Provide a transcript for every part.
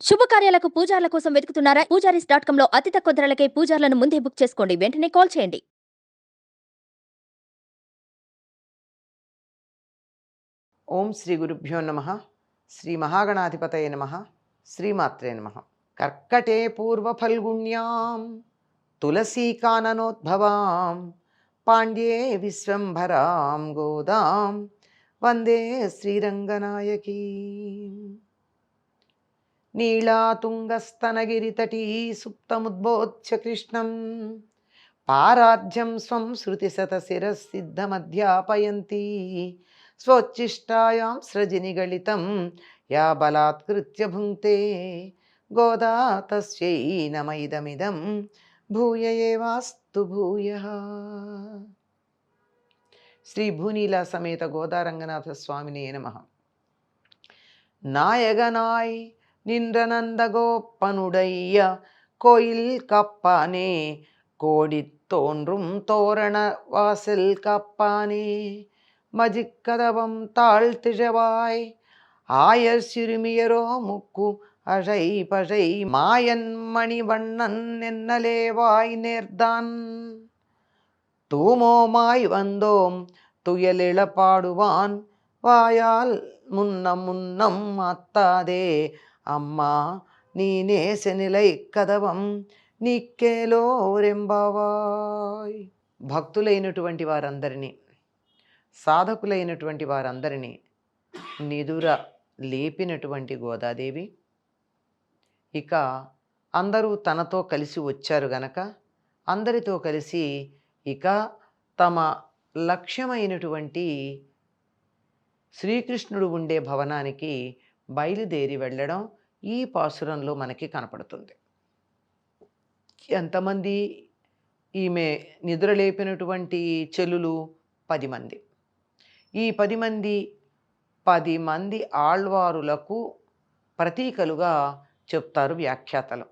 శుభకార్యాలకు పూజార్ల కోసం వెతుకుతున్నారా? పూజారీస్ డాట్ కామ్లో అతి తక్కువ ధరలకే పూజార్లను ముందే బుక్ చేసుకోండి. వెంటనే కాల్ చేయండి. ఓం శ్రీ గురుభ్యో నమ. శ్రీ మహాగణాధిపతయ నమ. శ్రీమాత్రే నమ. కర్కటే పూర్వ ఫల్గుణ్యాం. తులసీకాననోద్భవాం పాండ్యే విశ్వంభరాం గోదాం. వందే శ్రీరంగనాయకీ. నీళాతుంగస్తనగిరితటీ సుప్తముద్బోధ్య కృష్ణం పారాధ్యం స్వం శృతిశతశిరసిద్ధమధ్యాపయంతి స్వోచ్చిష్టాయాం సృజినిగళితం యా బలాత్కృత్య భుంక్తే. గోదా తస్యై నమైదమిదం భూయ ఏవాస్తు భూయ. శ్రీ భూనీల సమేత గోదారంగనాథ స్వామిని నమ. నాయగనాయ్ நின்ற நந்தகோப்பனுடைய கோயில் கப்பானே கோடி தோன்றும் தோரண வாசல் கப்பானே. மஜிக்கதவம் தாழ்த்திழவாய் ஆயர் சிறுமியரோ முக்கு அழை பழை மாயன் மணிவண்ணன் என்னலேவாய் நேர்தான் தூமோமாய் வந்தோம் துயலிழ பாடுவான் வாயால் முன்னம் முன்னம் అమ్మా నీనే శనిలై కదవం నీకేలోరెంబావాయ్ భక్తులైనటువంటి వారందరినీ సాధకులైనటువంటి వారందరినీ నిదుర లేపినటువంటి గోదాదేవి. ఇక అందరూ తనతో కలిసి వచ్చారు గనక అందరితో కలిసి ఇక తమ లక్ష్యమైనటువంటి శ్రీకృష్ణుడు ఉండే భవనానికి బయలుదేరి వెళ్ళడం ఈ పాసురంలో మనకి కనపడుతుంది. ఎంతమంది ఈమె నిద్రలేపినటువంటి చెల్లులు? పది మంది. ఈ పది మంది పది మంది ఆళ్వారులకు ప్రతీకలుగా చెప్తారు వ్యాఖ్యాతలు.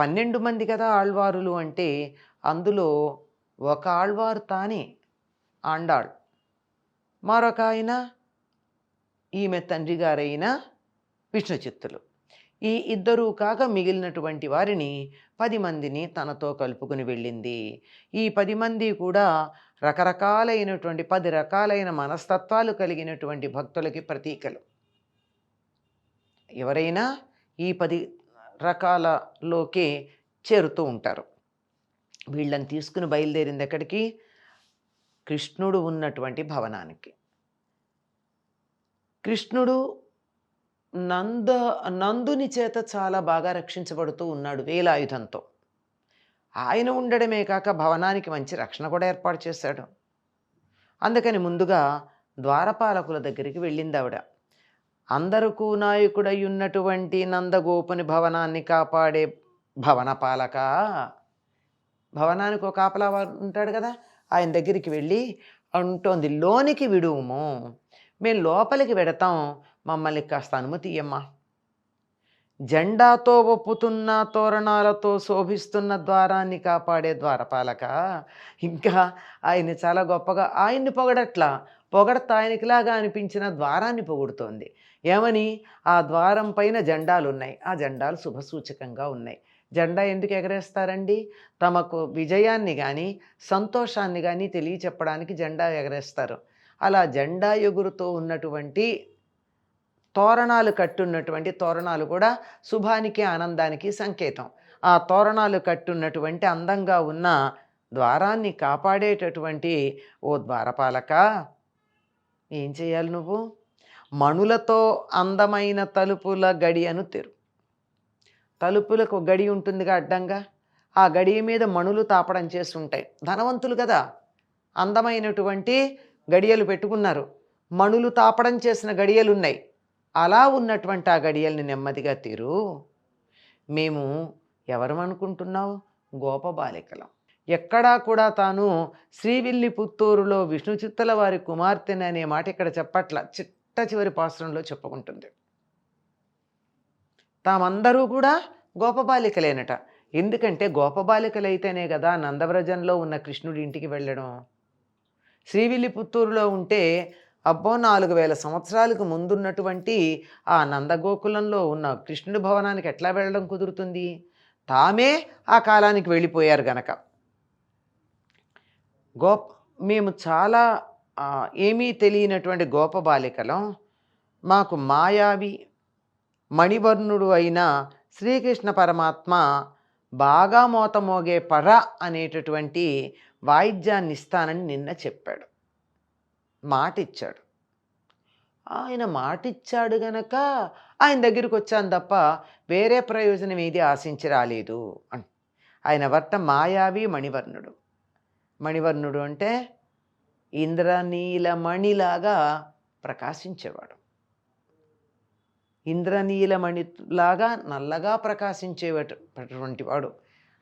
పన్నెండు మంది కదా ఆళ్వారులు అంటే అందులో ఒక ఆళ్వారు తానే ఆండాళ్. మరొక ఆయన ఈమె తండ్రి గారైన విష్ణుచిత్తులు. ఈ ఇద్దరూ కాక మిగిలినటువంటి వారిని పది మందిని తనతో కలుపుకుని వెళ్ళింది. ఈ పది మంది కూడా రకరకాలైనటువంటి పది రకాలైన మనస్తత్వాలు కలిగినటువంటి భక్తులకి ప్రతీకలు. ఎవరైనా ఈ పది రకాలలోకి చేరుతూ ఉంటారు. వీళ్ళని తీసుకుని బయలుదేరింది ఎక్కడికి? కృష్ణుడు ఉన్నటువంటి భవనానికి. కృష్ణుడు నంద నందుని చేత చాలా బాగా రక్షించబడుతూ ఉన్నాడు వేలాయుధంతో. ఆయన ఉండడమే కాక భవనానికి మంచి రక్షణ కూడా ఏర్పాటు చేశాడు. అందుకని ముందుగా ద్వారపాలకుల దగ్గరికి వెళ్ళింది ఆవిడ. అందరూ నాయకుడై ఉన్నటువంటి నందగోపుని భవనాన్ని కాపాడే భవనపాలక. భవనానికి ఒక కాపలా ఉంటాడు కదా ఆయన దగ్గరికి వెళ్ళి అంటోంది లోనికి విడుము. మేము లోపలికి వెడతాం. మమ్మల్ని కాస్త అనుమతి ఇయ్యమ్మా. జెండాతో ఒప్పుతున్న తోరణాలతో శోభిస్తున్న ద్వారాన్ని కాపాడే ద్వారపాలక. ఇంకా ఆయన చాలా గొప్పగా ఆయన్ని పొగడట్లా పొగడత ఆయనకిలాగా అనిపించిన ద్వారాన్ని పొగుడుతోంది. ఏమని? ఆ ద్వారం పైన జెండాలు ఉన్నాయి ఆ జెండాలు శుభసూచకంగా ఉన్నాయి. జెండా ఎందుకు ఎగరేస్తారండి? తమకు విజయాన్ని కానీ సంతోషాన్ని కానీ తెలియచెప్పడానికి జెండా ఎగరేస్తారు. అలా జెండా ఎగురుతో ఉన్నటువంటి తోరణాలు కట్టున్నటువంటి తోరణాలు కూడా శుభానికి ఆనందానికి సంకేతం. ఆ తోరణాలు కట్టున్నటువంటి అందంగా ఉన్న ద్వారాన్ని కాపాడేటటువంటి ఓ ద్వారపాలక ఏం చేయాలి నువ్వు? మణులతో అందమైన తలుపుల గడి అను తెరు తలుపులకు గడి ఉంటుందిగా అడ్డంగా. ఆ గడి మీద మణులు తాపడం చేసి ఉంటాయి ధనవంతులు కదా. అందమైనటువంటి గడియలు పెట్టుకున్నారు. మణులు తాపడం చేసిన గడియలు ఉన్నాయి అలా ఉన్నటువంటి ఆ గడియల్ని నెమ్మదిగా తీరు. మేము ఎవరమనుకుంటున్నావు? గోపబాలికలం ఎక్కడా కూడా తాను శ్రీవిల్లి పుత్తూరులో విష్ణు చిత్తల వారి కుమార్తెని అనే మాట ఇక్కడ చెప్పట్ల. చిట్ట చివరి పాశ్రంలో చెప్పుకుంటుంది. తామందరూ కూడా గోపబాలికలేనట ఎందుకంటే గోపబాలికలైతేనే కదా నందవ్రజంలో ఉన్న కృష్ణుడి ఇంటికి వెళ్ళడం. శ్రీవిల్లి పుత్తూరులో ఉంటే అబ్బో నాలుగు వేల సంవత్సరాలకు ముందున్నటువంటి ఆ నందగోకులంలో ఉన్న కృష్ణుడి భవనానికి ఎట్లా వెళ్ళడం కుదురుతుంది? తామే ఆ కాలానికి వెళ్ళిపోయారు గనక. గోప మేము చాలా ఏమీ తెలియనటువంటి గోప బాలికలం. మాకు మాయావి మణివర్ణుడు అయిన శ్రీకృష్ణ పరమాత్మ బాగా మోతమోగే పర అనేటటువంటి వాయిద్యాన్ని ఇస్తానని నిన్న చెప్పాడు. మాట ఇచ్చాడు ఆయన మాట ఇచ్చాడు గనక ఆయన దగ్గరికి వచ్చాను తప్ప వేరే ప్రయోజనం ఏది ఆశించి రాలేదు అని ఆయన వర్త మాయావి మణివర్ణుడు. మణివర్ణుడు అంటే ఇంద్రనీలమణిలాగా ప్రకాశించేవాడు. ఇంద్రనీలమణిలాగా నల్లగా ప్రకాశించేటటువంటి వాడు.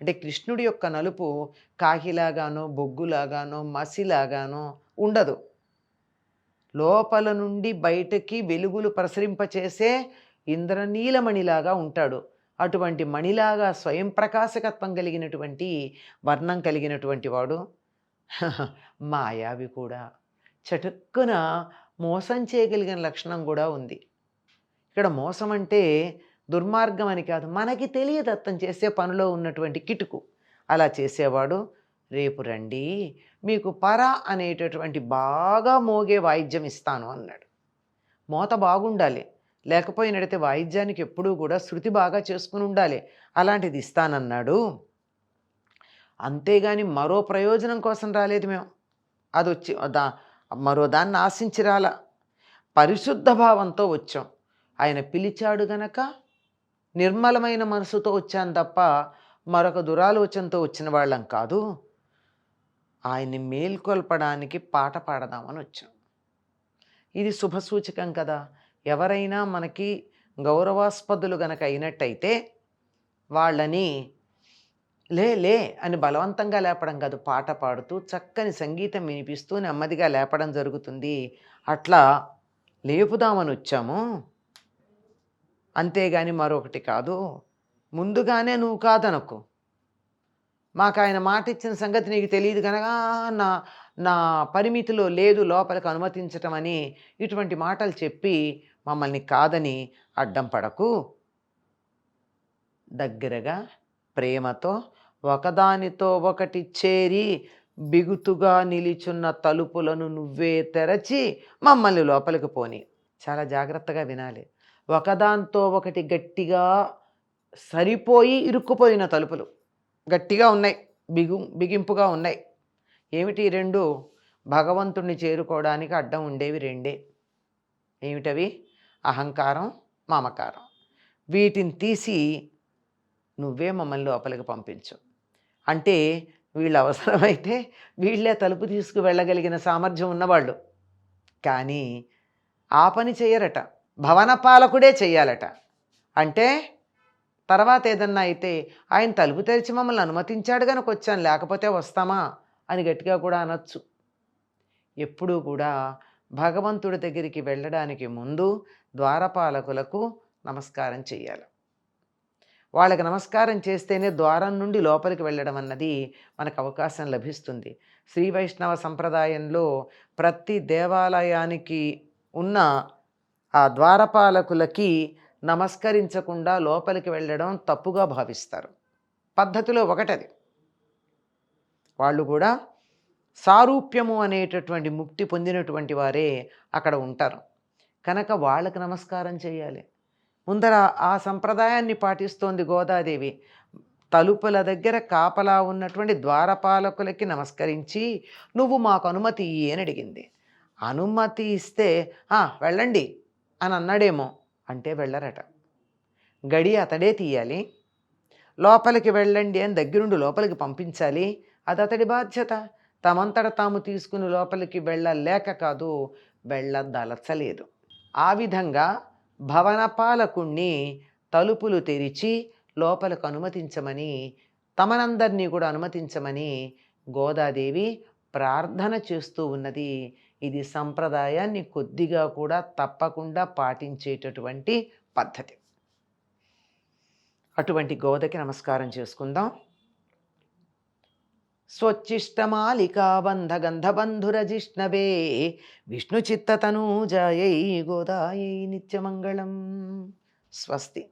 అంటే కృష్ణుడి యొక్క నలుపు కాకిలాగానో బొగ్గులాగానో మసిలాగానో ఉండదు. లోపల నుండి బయటకి వెలుగులు ప్రసరింపచేసే ఇంద్రనీలమణిలాగా ఉంటాడు. అటువంటి మణిలాగా స్వయం ప్రకాశకత్వం కలిగినటువంటి వర్ణం కలిగినటువంటి వాడు మాయావి కూడా. చటుక్కున మోసం చేయగలిగిన లక్షణం కూడా ఉంది. ఇక్కడ మోసం అంటే దుర్మార్గం అని కాదు. మనకి తెలియదు అర్థం చేసే పనిలో ఉన్నటువంటి కిటుకు. అలా చేసేవాడు రేపు రండి మీకు పర అనేటటువంటి బాగా మోగే వాయిద్యం ఇస్తాను అన్నాడు. మోత బాగుండాలి. లేకపోయినట్టయితే వాయిద్యానికి ఎప్పుడూ కూడా శృతి బాగా చేసుకుని ఉండాలి. అలాంటిది ఇస్తానన్నాడు. అంతేగాని మరో ప్రయోజనం కోసం రాలేదు మేము. అది వచ్చి దా మరో దాన్ని ఆశించి రాల. పరిశుద్ధ భావంతో వచ్చాం. ఆయన పిలిచాడు గనక నిర్మలమైన మనసుతో వచ్చాను తప్ప మరొక దురాలోచనతో వచ్చిన వాళ్ళం కాదు. ఆయన్ని మేల్కొల్పడానికి పాట పాడదామని వచ్చాం. ఇది శుభసూచకం కదా. ఎవరైనా మనకి గౌరవాస్పదులు గనక అయినట్టయితే వాళ్ళని లే లే అని బలవంతంగా లేపడం కాదు. పాట పాడుతూ చక్కని సంగీతం వినిపిస్తూ నెమ్మదిగా లేపడం జరుగుతుంది. అట్లా లేపుదామని వచ్చాము. అంతేగాని మరొకటి కాదు. ముందుగానే నువ్వు కాదనకు. మాకు ఆయన మాట ఇచ్చిన సంగతి నీకు తెలియదు కనుక నా నా పరిమితిలో లేదు లోపలికి అనుమతించటం అని ఇటువంటి మాటలు చెప్పి మమ్మల్ని కాదని అడ్డం పడకు. దగ్గరగా ప్రేమతో ఒకదానితో ఒకటి చేరి బిగుతుగా నిలిచున్న తలుపులను నువ్వే తెరచి మమ్మల్ని లోపలికి పోని. చాలా జాగ్రత్తగా వినాలి. ఒకదాంతో ఒకటి గట్టిగా సరిపోయి ఇరుక్కుపోయిన తలుపులు. గట్టిగా ఉన్నాయి బిగు బిగింపుగా ఉన్నాయి. ఏమిటి రెండు? భగవంతుణ్ణి చేరుకోవడానికి అడ్డం ఉండేవి రెండే. ఏమిటవి? అహంకారం మమకారం. వీటిని తీసి నువ్వే మమ్మల్ని లోపలికి పంపించు. అంటే వీళ్ళు అవసరమైతే వీళ్ళే తలుపు తీసుకు వెళ్ళగలిగిన సామర్థ్యం ఉన్నవాళ్ళు. కానీ ఆ పని చేయరట. భవన పాలకుడే చెయ్యాలట. అంటే తర్వాత ఏదన్నా అయితే ఆయన తలుపు తెరిచి మమ్మల్ని అనుమతించాడు కనుక వచ్చాను లేకపోతే వస్తామా అని గట్టిగా కూడా అనొచ్చు. ఎప్పుడూ కూడా భగవంతుడి దగ్గరికి వెళ్ళడానికి ముందు ద్వారపాలకులకు నమస్కారం చేయాలి వాళ్ళకి నమస్కారం చేస్తేనే ద్వారం నుండి లోపలికి వెళ్ళడం అన్నది మనకు అవకాశం లభిస్తుంది. శ్రీ వైష్ణవ సంప్రదాయంలో ప్రతి దేవాలయానికి ఉన్న ఆ ద్వారపాలకులకి నమస్కరించకుండా లోపలికి వెళ్ళడం తప్పుగా భావిస్తారు. పద్ధతిలో ఒకటది. వాళ్ళు కూడా సారూప్యము అనేటటువంటి ముక్తి పొందినటువంటి వారే అక్కడ ఉంటారు. కనుక వాళ్ళకి నమస్కారం చేయాలి. ముందర ఆ సంప్రదాయాన్ని పాటిస్తోంది గోదాదేవి. తలుపుల దగ్గర కాపలా ఉన్నటువంటి ద్వారపాలకులకి నమస్కరించి నువ్వు మాకు అనుమతి ఇయ్యి అని అడిగింది. అనుమతి ఇస్తే వెళ్ళండి. అని అన్నాడేమో అంటే వెళ్ళరట. గడి అతడే తీయాలి. లోపలికి వెళ్ళండి అని దగ్గరుండి లోపలికి పంపించాలి. అది అతడి బాధ్యత. తమంతట తాము తీసుకుని లోపలికి వెళ్ళలేక కాదు వెళ్ళదలచలేదు. ఆ విధంగా భవన పాలకుణ్ణి తలుపులు తెరిచి లోపలకు అనుమతించమని తమనందరినీ కూడా అనుమతించమని గోదాదేవి ప్రార్థన చేస్తూ ఉన్నది. ఇది సంప్రదాయాన్ని కొద్దిగా కూడా తప్పకుండా పాటించేటటువంటి పద్ధతి. అటువంటి గోదకి నమస్కారం చేసుకుందాం. స్వచ్చిష్టమాలికా బంధగంధబంధురజిష్ణవే విష్ణుచిత్తతనూజాయై గోదాయై నిత్యమంగళం. స్వస్తి.